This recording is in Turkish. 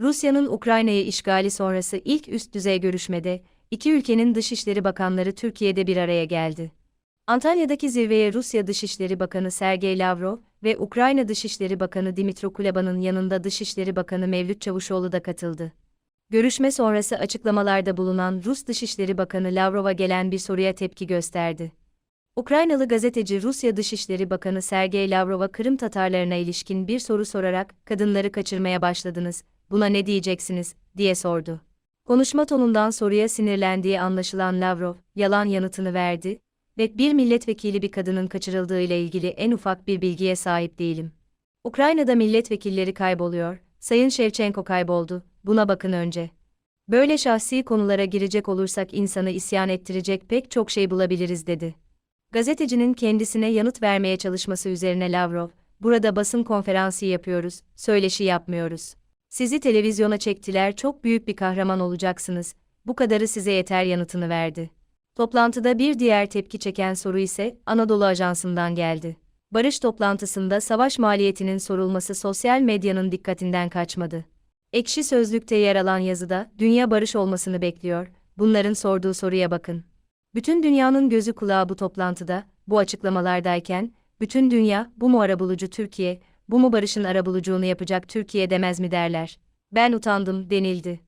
Rusya'nın Ukrayna'yı işgali sonrası ilk üst düzey görüşmede, iki ülkenin dışişleri bakanları Türkiye'de bir araya geldi. Antalya'daki zirveye Rusya Dışişleri Bakanı Sergey Lavrov ve Ukrayna Dışişleri Bakanı Dimitro Kuleba'nın yanında Dışişleri Bakanı Mevlüt Çavuşoğlu da katıldı. Görüşme sonrası açıklamalarda bulunan Rus Dışişleri Bakanı Lavrov'a gelen bir soruya tepki gösterdi. Ukraynalı gazeteci Rusya Dışişleri Bakanı Sergey Lavrov'a Kırım Tatarlarına ilişkin bir soru sorarak, kadınları kaçırmaya başladınız, buna ne diyeceksiniz, diye sordu. Konuşma tonundan soruya sinirlendiği anlaşılan Lavrov, yalan yanıtını verdi ve bir milletvekili bir kadının kaçırıldığı ile ilgili en ufak bir bilgiye sahip değilim. Ukrayna'da milletvekilleri kayboluyor, Sayın Şevçenko kayboldu, buna bakın önce. Böyle şahsi konulara girecek olursak insanı isyan ettirecek pek çok şey bulabiliriz dedi. Gazetecinin kendisine yanıt vermeye çalışması üzerine Lavrov, burada basın konferansı yapıyoruz, söyleşi yapmıyoruz. Sizi televizyona çektiler çok büyük bir kahraman olacaksınız, bu kadarı size yeter yanıtını verdi. Toplantıda bir diğer tepki çeken soru ise Anadolu Ajansı'ndan geldi. Barış toplantısında savaş maliyetinin sorulması sosyal medyanın dikkatinden kaçmadı. Ekşi Sözlük'te yer alan yazıda, dünya barış olmasını bekliyor, bunların sorduğu soruya bakın. Bütün dünyanın gözü kulağı bu toplantıda, bu açıklamalardayken, bütün dünya, bu mu arabulucu Türkiye, bu mu barışın arabulucuğunu yapacak Türkiye demez mi derler. Ben utandım, denildi.